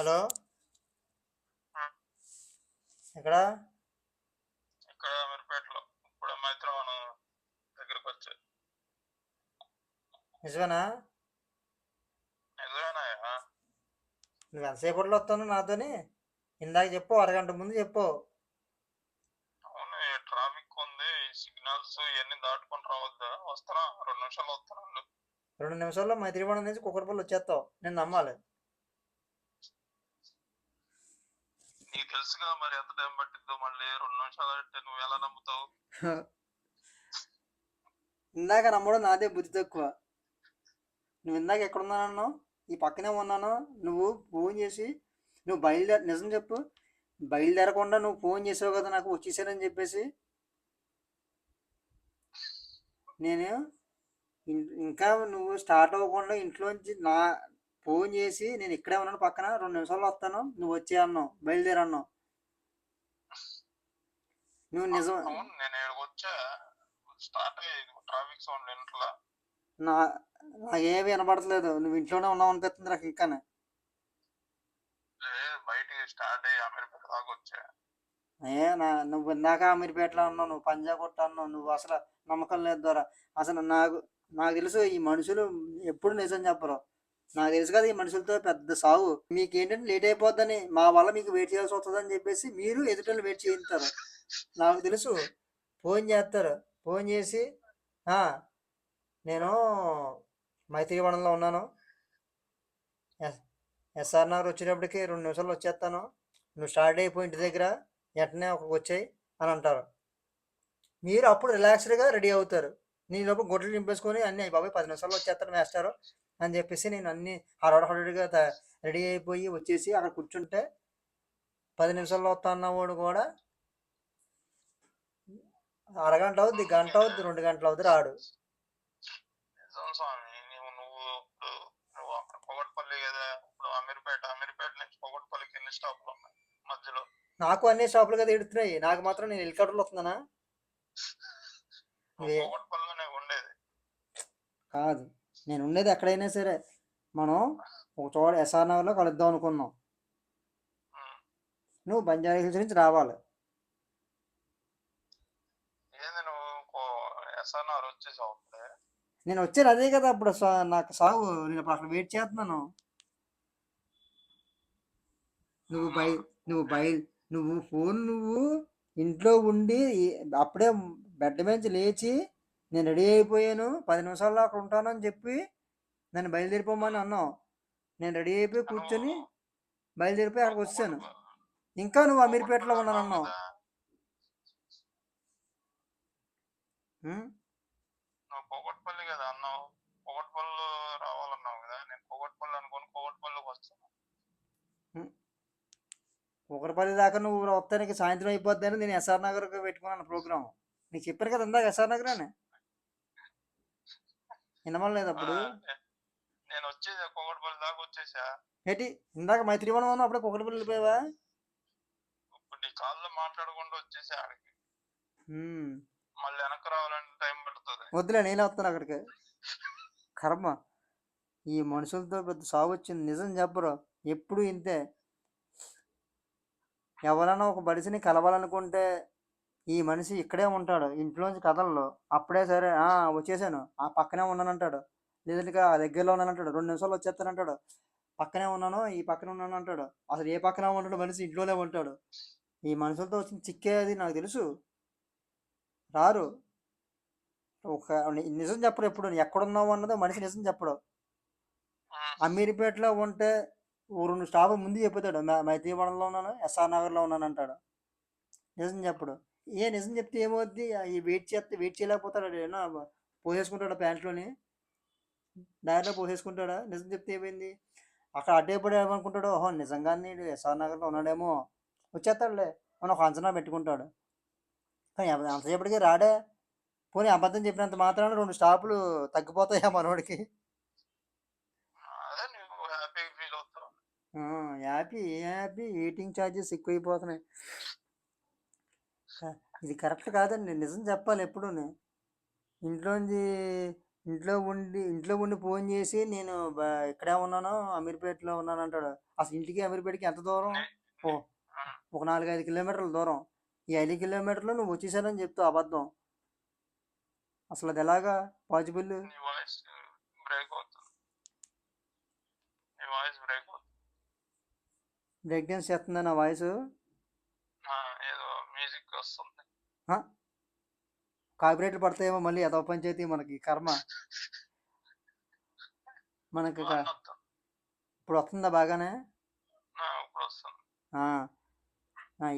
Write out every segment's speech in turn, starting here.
Hello ఎక్కడ? ఇక్కడ అమీర్పేటలో ఇప్పుడు మైత్రవనం దగ్గరికి వచ్చాయి నిజమేనా? నిజమేనాయా నువ్వు ఎంతసేపట్లో వస్తాను నాతోని? ఇందాక చెప్పు అరగంట ముందు చెప్పు. అవును ట్రాఫిక్ ఉంది సిగ్నల్స్ ఇవన్నీ దాటుకొని రావద్దా? వస్తానా రెండు నిమిషాలు వస్తానండి రెండు నిమిషాల్లో మైత్రివనం నుంచి కుక్కరపల్లి వచ్చేస్తావు. నేను నమ్మాలి. నీకు తెలుసుగా మరి ఎంత టైం పట్టిద్దో? మళ్ళీ రెండు నిమిషాలు అంటే నువ్వు ఎలా నమ్ముతావు? ఇందాక నమ్మడం నాదే బుద్ధి తక్కువ. నువ్వు ఇందాక ఎక్కడున్నానన్నావు ఈ పక్కనే ఉన్నాను. నువ్వు ఫోన్ చేసి నువ్వు బయలుదేర నిజం చెప్పు. బయలుదేరకుండా నువ్వు ఫోన్ చేసావు కదా నాకు వచ్చేసానని చెప్పేసి. నేను ఇంకా నువ్వు స్టార్ట్ అవ్వకుండా ఇంట్లోంచి నా ఫోన్ చేసి నేను ఇక్కడే ఉన్నాను పక్కన రెండు నిమిషాల్లో వస్తాను నువ్వు వచ్చే అన్నావు బయలుదేరి అన్నావు. నువ్వు నిజం నేను వచ్చా స్టార్ట్ ట్రాఫిక్ సౌండ్ నా నాకేమీ వినపడట్లేదు నువ్వు ఇంట్లోనే ఉన్నావు అనిపిస్తుంది నాకు లేదు బయటికి స్టార్ట్ అయ్యి అమీర్పేట దాకా వచ్చా. ఏ నా నువ్వు ఇందాక అమీర్పేటలో ఉన్నావు నువ్వు పంజా కొట్ట అన్నావు నువ్వు అసలు నమ్మకం లేదు ద్వారా. అసలు నాకు నాకు తెలుసు ఈ మనుషులు ఎప్పుడు నిజం చెప్పరు. నాకు తెలుసు కదా ఈ మనుషులతో పెద్ద సాగు మీకు ఏంటంటే లేట్ అయిపోద్దని మా వల్ల మీకు వెయిట్ చేయాల్సి వస్తుందని చెప్పేసి మీరు ఎదుటలు వెయిట్ చేయిస్తారు నాకు తెలుసు. ఫోన్ చేస్తారు. ఫోన్ చేసి నేను మైత్రివనంలో ఉన్నాను. ఎస్ ఎస్ఆర్ నగర్ వచ్చేటప్పటికి రెండు నిమిషాలు వచ్చేస్తాను. నువ్వు స్టార్ట్ అయిపోయి ఇంటి దగ్గర. వెంటనే ఒక వచ్చాయి అని అంటారు. మీరు అప్పుడు రిలాక్స్డ్గా రెడీ అవుతారు. నేను లోపు గొడ్డలు నింపేసుకొని అన్ని బాబాయ్ పది నిమిషాల్లో వచ్చేస్తాను వేస్తారు అని చెప్పేసి నేను అన్ని హడావుడి హడావుడిగా రెడీ అయిపోయి వచ్చేసి అక్కడ కూర్చుంటే పది నిమిషాల్లో వస్తా అన్నవాడు కూడా అరగంట అవుద్ది గంట అవుద్ది రెండు గంటలు అవుద్ది రాడు. నాకు అన్ని షాపులు కదా ఎడుతున్నాయి నాకు మాత్రం నేను హెలికాప్టర్లో వస్తున్నానా? కాదు. నేను ఉండేది ఎక్కడైనా సరే. మనం ఒక చోట ఎస్ఆర్ నగర్లో కలుద్దాం అనుకున్నాం. నువ్వు బంజారా హిల్స్ నుంచి రావాలి. నేను వచ్చాను అదే కదా అప్పుడు నాకు సాగు నేను అక్కడ వెయిట్ చేస్తున్నాను. నువ్వు బయ నువ్వు బయ నువ్వు ఫోన్ నువ్వు ఇంట్లో ఉండి అప్పుడే బెడ్ నుంచి లేచి నేను రెడీ అయిపోయాను. పది నిమిషాల్లో అక్కడ ఉంటాను అని చెప్పి నన్ను బయలుదేరిపోమని అన్నావు. నేను రెడీ అయిపోయి కూర్చొని బయలుదేరిపోయి అక్కడికి వచ్చాను. ఇంకా నువ్వు అమీర్పేటలో ఉన్నాను అన్నావు పొగట్పల్లి కదా అన్నావు. పొగట్పల్లి రావాలన్నావు కదా. నేను పొగట్పల్లి అనుకొని పొగట్పల్లికి వస్తాను ఒకరిపల్లి దాకా నువ్వు వస్తానికి సాయంత్రం అయిపోద్దని నేను ఎస్ఆర్ నగర్కి పెట్టుకున్నాను ప్రోగ్రామ్ నీకు చెప్పాను కదా ఇందాక ఎస్ఆర్ నగర్ అని వినమలేదు అప్పుడు నేను వచ్చేసా పొగట్పల్లి దాకా వచ్చేసా. ఏంటి? ఇందాక మైత్రివనం ఉన్నావు అప్పుడే ఒకరిపల్లి వెళ్ళిపోయావా? ఇప్పుడు నీ కాల్లో మాట్లాడకుండా వచ్చేసా ఆడికి. మళ్ళీ వెనక్కి రావాలంటే టైం పడుతుంది. వద్దులే నేనే వస్తాను అక్కడికి. కర్మ. ఈ మనుషులతో పెద్ద సాగు వచ్చింది. నిజం చెప్పరు? ఎప్పుడు ఇంతే. ఎవరైనా ఒక మనిషిని కలవాలనుకుంటే ఈ మనిషి ఇక్కడే ఉంటాడు ఇంట్లోంచి కదలడు అప్పుడే సరే ఆ వచ్చేసాను. ఆ పక్కనే ఉన్నానంటాడు. లేదంటే ఆ దగ్గరలో ఉన్నానంటాడు. రెండు నిమిషాలు వచ్చేస్తానంటాడు. పక్కనే ఉన్నాను ఈ పక్కనే ఉన్నాను అంటాడు. అసలు ఏ పక్కన ఉంటాడు మనిషి ఇంట్లోనే ఉంటాడు. ఈ మనుషులతో వచ్చిన చిక్కేది నాకు తెలుసు. రారు. ఒక నిజం చెప్పడు ఎప్పుడు. ఎక్కడున్నావు అన్నదో మనిషి నిజం చెప్పడు. అమీర్పేటలో ఉంటే ఓ రెండు స్టాప్ ముందు చెప్పుతాడు మ- మైత్రివనంలో ఉన్నాను ఎస్ఆర్ నగర్లో ఉన్నాను అంటాడు. నిజం చెప్పడు. ఏ నిజం చెప్తే ఏమవుద్ది? ఈ వెయిట్ చేస్తే వెయిట్ చేయలేకపోతాడు ఏమో పోసేసుకుంటాడా ప్యాంట్లోని? దారిలో పోసేసుకుంటాడా? నిజం చెప్తే ఏమైంది? అక్కడ అడ్డే పడి ఏమనుకుంటాడు? ఓహో నిజంగానే ఎస్ఆర్ నగర్లో ఉన్నాడేమో. వచ్చేస్తాడులే. అని ఒక అంచనా పెట్టుకుంటాడు. కానీ అంతసేపటికి రాడే. పోనీ అబద్ధం చెప్పినంత మాత్రాన రెండు స్టాపులు తగ్గిపోతాయా మనోడికి? అదే నువ్వు హ్యాపీగా ఫీల్ అవుతావు ఆ, యాపీ ఏ యాపీ వెయిటింగ్ ఛార్జెస్ ఎక్కువైపోతున్నాయి. ఇది కరెక్ట్ కాదండి. నిజం చెప్పాలి ఎప్పుడూ ఇంట్లోంచి ఇంట్లో ఉండి ఇంట్లో ఉండి ఫోన్ చేసి నేను బ ఇక్కడే ఉన్నాను అమీర్పేటలో ఉన్నాను అంటాడు. అసలు ఇంటికి అమీర్పేటకి ఎంత దూరం? ఓ ఒక నాలుగు ఐదు కిలోమీటర్ల దూరం. ఈ ఐదు కిలోమీటర్లు నువ్వు వచ్చేసానని చెప్తావు అబద్ధం. అసలు అది ఎలాగా? పాజిబుల్? నీ వాయిస్ బ్రేక్ అవుతుంది. నీ వాయిస్ బ్రేక్ అవుతుంది. బ్రేక్ డాన్స్ చేస్తుందా నా వాయిస్? వస్తుంది. కాపీరైట్లు పడతాయేమో మళ్ళీ అదో పంచాయతీ మనకి కర్మ. మనకి. ఇప్పుడు వస్తుందా బాగానే?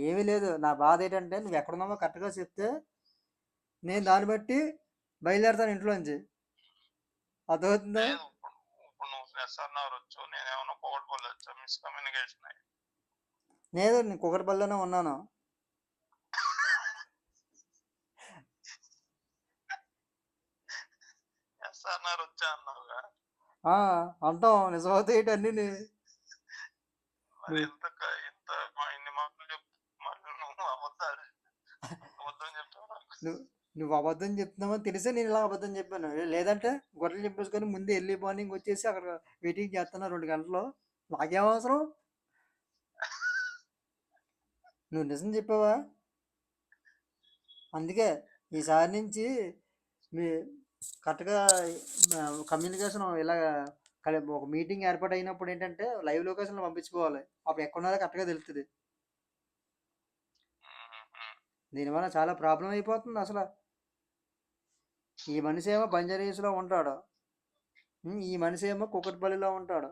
ఏమీ లేదు. నా బాధ ఏంటంటే నువ్వు ఎక్కడున్నావో కరెక్ట్గా చెప్తే నేను దాన్ని బట్టి బయలుదేరుతాను ఇంట్లోంచి. అర్థమవుతుందా? లేదు. ఇప్పుడు ఇప్పుడు నువ్వు ఎస్ఆర్ నగర్ వచ్చు నేనేమన్నా పోగొట్టుకోలేదు వచ్చా మిస్కమ్యూనికేషన్ అయ్యి నేను నేను కుకట్పల్లిలోనే ఉన్నాను నగర్ వచ్చా అన్నావుగా? ఆ, అంటాం. అన్నీ ఇంత ఇంత మా ఇన్ని మాటలు నువ్వు అబద్ధాలు అబద్ధం చెప్తావు నువ్వు అబద్ధం చెప్తున్నావని తెలిసే నేను ఇలా అబద్ధం చెప్పాను. లేదంటే గొర్రెలు చెప్పేసుకొని ముందు ఎర్లీ మార్నింగ్ వచ్చేసి అక్కడ వెయిటింగ్ చేస్తున్నా రెండు గంటలు. నాకేం అవసరం? నువ్వు నిజం చెప్పావా? అందుకే ఈసారి నుంచి మీ కరెక్ట్గా కమ్యూనికేషన్ ఇలా ఒక మీటింగ్ ఏర్పాటు అయినప్పుడు ఏంటంటే లైవ్ లొకేషన్లో పంపించుకోవాలి. అప్పుడు ఎక్కడున్నారో కరెక్ట్గా తెలుస్తుంది. దీనివల్ల చాలా ప్రాబ్లం అయిపోతుంది అసలు. ఈ మనిషి ఏమో బంజారీస్లో ఉంటాడు. ఈ మనిషి ఏమో కుకట్పల్లిలో ఉంటాడు.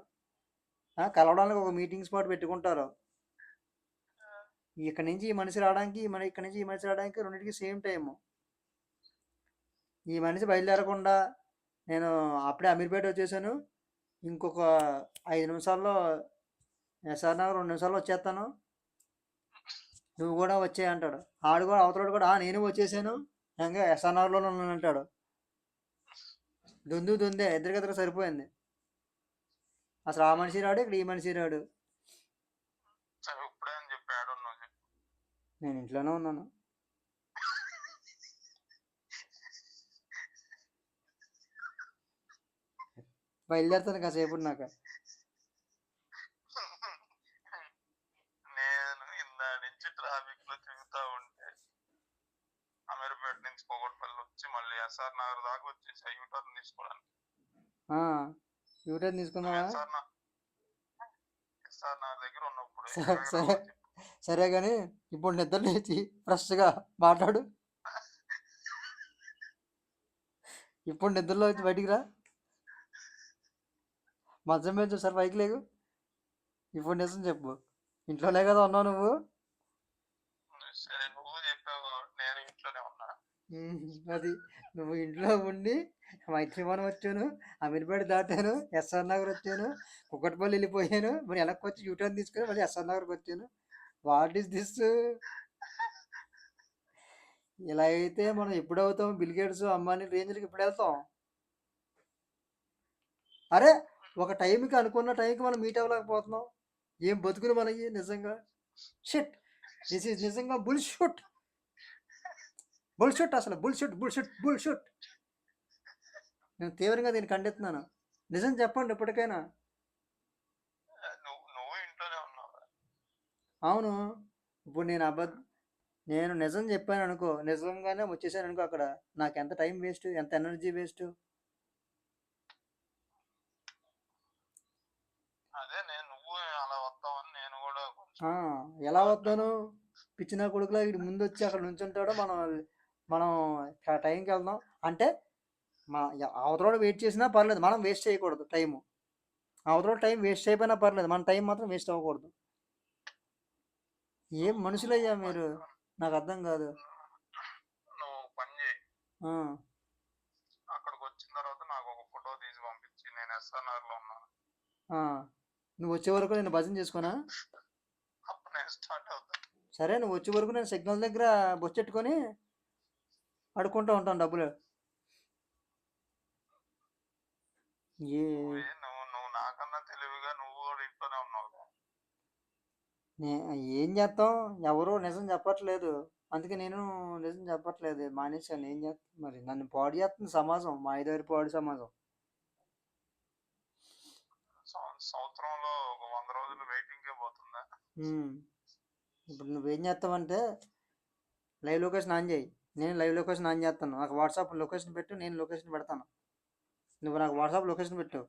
కలవడానికి ఒక మీటింగ్ స్పాట్ పెట్టుకుంటారు. ఇక్కడ నుంచి ఈ మనిషి రావడానికి మన ఇక్కడ నుంచి ఈ మనిషి రావడానికి రెండింటికి సేమ్ టైము. ఈ మనిషి బయలుదేరకుండా నేను అప్పుడే అమీర్పేట వచ్చేసాను. ఇంకొక ఐదు నిమిషాల్లో ఎస్ఆర్ నగర్ రెండు నిమిషాల్లో వచ్చేస్తాను. నువ్వు కూడా వచ్చే అంటాడు. ఆడు కూడా అవతలాడు కూడా "ఆ, నేను వచ్చేసాను. ఇంకా ఎస్ఆర్ నగర్లో ఉన్నాను అంటాడు. దొందు దొందే ఇద్దరికిద్దరు సరిపోయింది. అసలు ఆ మనిషి రాడు ఇక్కడ ఈ మనిషి రాడు. నేను ఇంట్లోనే ఉన్నాను. బయలుదేరుతాను కాసేపు ఉన్నాక. నేను ఇందా నుంచి ట్రాఫిక్లో తిరుగుతా ఉంటే అమీర్పేట నుంచి పొగట్పల్లి వచ్చి మళ్ళీ ఎస్ఆర్ నగర్ దాకా వచ్చేసి యూటర్న్ తీసుకోవడానికి. యూటర్న్ తీసుకుందామా? ఎస్ఆర్ నగర్ దగ్గర ఉన్నప్పుడు సరే, సరే. కానీ ఇప్పుడు నిద్ర లేచి ఫ్రెష్గా మాట్లాడు. ఇప్పుడు నిద్రలో వచ్చి బయటికి రా. మధ్య మీద సార్ పైకి లేకు ఇప్పుడు నిజం చెప్పు. ఇంట్లోనే కదా ఉన్నావు నువ్వు? అది నువ్వు ఇంట్లో ఉండి మైత్రివనం వచ్చాను అమీర్పేట దాటాను ఎస్ఆర్ నగర్ వచ్చాను కుక్కటిపల్లి వెళ్ళిపోయాను మరి వెనక్కి వచ్చి యూటర్న్ తీసుకొని మళ్ళీ ఎస్ఆర్ నగర్కి వచ్చాను. What is this? ఇలా అయితే మనం ఎప్పుడు అవుతాం? బిల్ గేట్స్ అంబానీ రేంజ్కి ఇప్పుడు వెళ్తాం? అరే ఒక టైంకి అనుకున్న టైంకి మనం మీట్ అవ్వలేకపోతున్నాం. ఏం బతుకులు మనకి నిజంగా? షిట్. దిస్ ఈజ్ నిజంగా బుల్ షుట్ బుల్షుట్ అసలు. బుల్షుట్ బుల్షుట్ బుల్షుట్ నేను తీవ్రంగా దీన్ని ఖండిస్తున్నాను. నిజం చెప్పండి ఉన్నావు? అవును. ఇప్పుడు నేను అబద్ధ నేను నిజం చెప్పాను అనుకో నిజంగానే వచ్చేసాను అనుకో అక్కడ. నాకు ఎంత టైం వేస్ట్ ఎంత ఎనర్జీ వేస్ట్? అదే నేను నువ్వు అలా వస్తావని నేను కూడా కొంచెం ఎలా వస్తాను పిచ్చిన కొడుకులా వీడు ముందు వచ్చి అక్కడ నుంచుంటాడో మనం మనం టైంకి వెళ్దాం. అంటే మా అవతల వెయిట్ చేసినా పర్లేదు మనం వేస్ట్ చేయకూడదు టైము. అవతల టైం వేస్ట్ అయిపోయినా పర్లేదు మన టైం మాత్రం వేస్ట్ అవ్వకూడదు. ఏం మనుషులయ్యా మీరు? నాకు అర్థం కాదు. నువ్వు ఒక పని చేయి. ఆ, అక్కడికి వచ్చిన తర్వాత నాకు ఒక ఫోటో తీసి పంపించి నేను ఎస్ఆర్ నగర్లో ఉన్నాను. ఆ. నువ్వు వచ్చే వరకు నేను భజన చేసుకోనా సరే నువ్వు వచ్చే వరకు నేను సిగ్నల్ దగ్గర బొచ్చెట్టుకొని అడుక్కుంటూ ఉంటాను డబ్బులు. ఏ ఏం చేస్తాం? ఎవరు నిజం చెప్పట్లేదు. అందుకే నేను నిజం చెప్పట్లేదు. మానేశాను. ఏం చేస్తాను మరి నన్ను పాడు చేస్తుంది సమాజం. మా ఐదారు పాడు సమాజం. సంవత్సరంలో ఒక వంద రోజులు వెయిటింగ్ పోతుందా. ఇప్పుడు నువ్వేం చేస్తావంటే లైవ్ లొకేషన్ ఆన్ చేయి. నేను లైవ్ లొకేషన్ ఆన్ చేస్తాను. నాకు వాట్సాప్ లొకేషన్ పెట్టు నేను లొకేషన్ పెడతాను. నువ్వు నాకు వాట్సాప్ లొకేషన్ పెట్టు.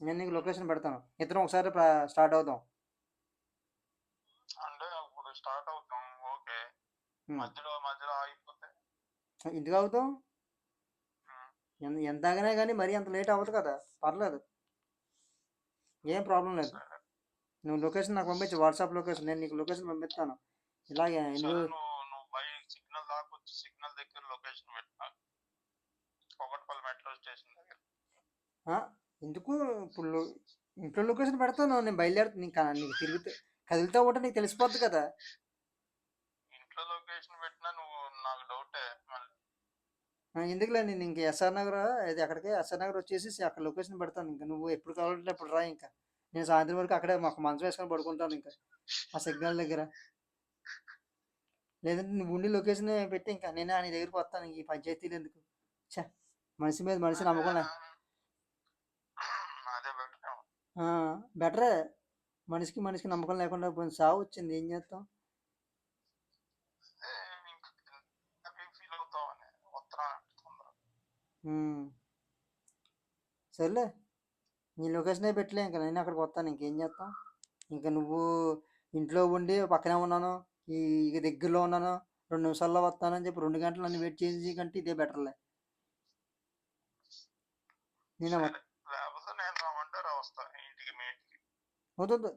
నేను నీకు లొకేషన్ పెడతాను. ఇద్దరం ఒకసారి స్టార్ట్ అవుతాం అంటే ఇప్పుడు స్టార్ట్ అవుతాం. ఓకే. మధ్యలో మధ్యలో ఆగిపోతే? ఇంటికి అవుతాం ఎంత ఎంత ఆగినా కానీ మరీ అంత లేట్ అవ్వదు కదా. పర్లేదు. ఏం ప్రాబ్లం లేదు. నువ్వు లొకేషన్ నాకు పంపించు వాట్సాప్ లొకేషన్ నేను నీకు లొకేషన్ పంపిస్తాను. ఇలాగే నువ్వు సిగ్నల్ దాకా వచ్చి సిగ్నల్ దగ్గర లొకేషన్ పెట్టినా. పొగట్పల్లి మెట్రో స్టేషన్ దగ్గర. ఆ, ఎందుకు ఇప్పుడు ఇంట్లో లొకేషన్ పెడతాను నేను బయలుదేరుతాను నీకు నీకు తిరుగుతూ కదులుతా నీకు తెలిసిపోద్ది కదా ఇంట్లో లొకేషన్ పెట్టినా నువ్వు నాకు డౌటే మళ్ళీ ఆ, ఎందుకులే నేను ఇంక ఎస్ఆర్ నగర్ ఇది అక్కడికి ఎస్ఆర్ నగర్ వచ్చేసి అక్కడ లొకేషన్ పెడతాను. ఇంకా నువ్వు ఎప్పుడు కావాలంటే అప్పుడు రా ఇంకా. నేను సాయంత్రం వరకు అక్కడే మాకు మంచం వేసుకొని పడుకుంటాను ఇంకా ఆ సిగ్నల్ దగ్గర. లేదంటే నువ్వు ఉండి లొకేషన్ పెట్టి ఇంకా నేను నీ దగ్గరికి వస్తాను ఇంక ఈ పంచాయతీలు ఎందుకు? ఛే మనిషి మీద మనిషి నమ్మకం లే. అదే బెటర్. ఆ, బెటరే. మనిషికి మనిషికి నమ్మకం లేకుండా పోయింది సావు వచ్చింది. ఏం చేస్తాం? సర్లే నీ లొకేషనే పెట్టలే ఇంకా నేను అక్కడికి వస్తాను ఇంకేం చేస్తాం? ఇంకా నువ్వు ఇంట్లో ఉండి పక్కనే ఉన్నాను ఈ ఇక దగ్గరలో ఉన్నాను రెండు నిమిషాల్లో వస్తానని చెప్పి రెండు గంటలు నన్ను వెయిట్ చేసి కంటే ఇదే బెటర్లే. నేను వద్దు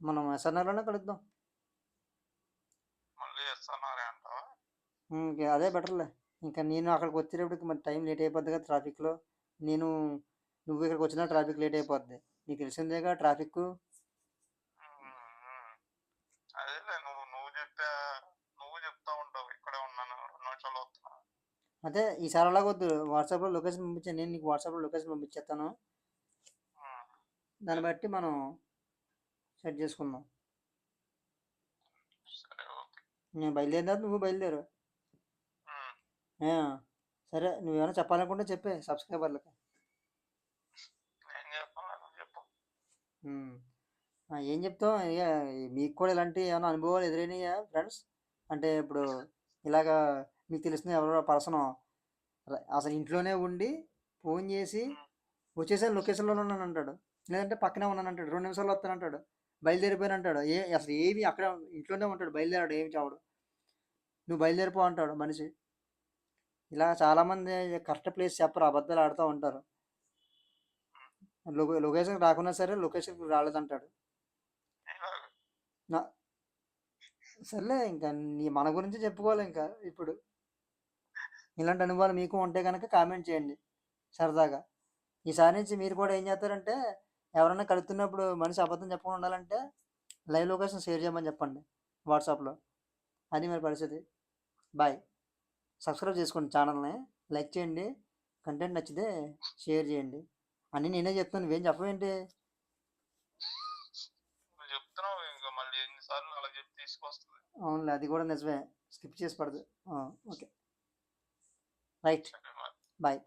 మనం ఎస్ఆర్ఆర్లోనే కలుద్దాం. అదే బెటర్లే. ఇంకా నేను అక్కడికి వచ్చేటప్పటికి మరి టైం లేట్ అయిపోద్ది కదా ట్రాఫిక్లో. నేను నువ్వు ఇక్కడికి వచ్చినా ట్రాఫిక్ లేట్ అయిపోద్ది నీకు తెలిసిందేగా ట్రాఫిక్ అదే ఈసారి అలాగొద్దు. వాట్సాప్లో లొకేషన్ పంపించాను నేను నీకు వాట్సాప్లో లొకేషన్ పంపించేస్తాను దాన్ని బట్టి మనం సెట్ చేసుకుందాం. నేను బయలుదేరిన తర్వాత నువ్వు బయలుదేరు. సరే నువ్వేమైనా చెప్పాలనుకుంటే చెప్పే సబ్స్క్రైబర్లకి. ఏం చెప్తాం ఇక మీకు కూడా ఇలాంటి ఏమైనా అనుభవాలు ఎదురైనాయా ఫ్రెండ్స్? అంటే ఇప్పుడు ఇలాగా మీకు తెలిసిన ఎవరో పర్సన్ అసలు ఇంట్లోనే ఉండి ఫోన్ చేసి వచ్చేసాను లొకేషన్లోనే ఉన్నాను అంటాడు. లేదంటే పక్కనే ఉన్నాను అంటాడు రెండు నిమిషాలు వస్తాను అంటాడు. బయలుదేరిపోయాను అంటాడు. ఏ అసలు ఏవి అక్కడ ఇంట్లోనే ఉంటాడు బయలుదేరాడు ఏమి చావడు. నువ్వు బయలుదేరిపో అంటాడు మనిషి. ఇలా చాలామంది కరెక్ట్ ప్లేస్ చెప్పరు అబద్ధాలు ఆడుతూ ఉంటారు. లొకేషన్ రాకున్నా సరే లొకేషన్కి రాలేదంటాడు. సర్లే ఇంకా నీ మన గురించి చెప్పుకోవాలి ఇంకా ఇప్పుడు. ఇలాంటి అనుభవాలు మీకు ఉంటే కనుక కామెంట్ చేయండి సరదాగా. ఈసారి నుంచి మీరు కూడా ఏం చేస్తారంటే ఎవరైనా కలుస్తున్నప్పుడు మనిషి అబద్ధం చెప్పకుండా ఉండాలంటే లైవ్ లొకేషన్ షేర్ చేయమని చెప్పండి వాట్సాప్లో. అది మరి పరిస్థితి. బాయ్. సబ్స్క్రైబ్ చేసుకోండి ఛానల్ని లైక్ చేయండి కంటెంట్ నచ్చితే షేర్ చేయండి. అన్నీ నేనే చెప్తాను నువ్వేం చెప్పవేంటి? చెప్తున్నావు ఇంకా మళ్ళీ ఎన్నిసార్లు అలా చెప్పి తీసుకొస్తుంది. అవునులే అది కూడా నిజమే. స్కిప్ చేసి పడదు. ఓకే. రైట్. బాయ్.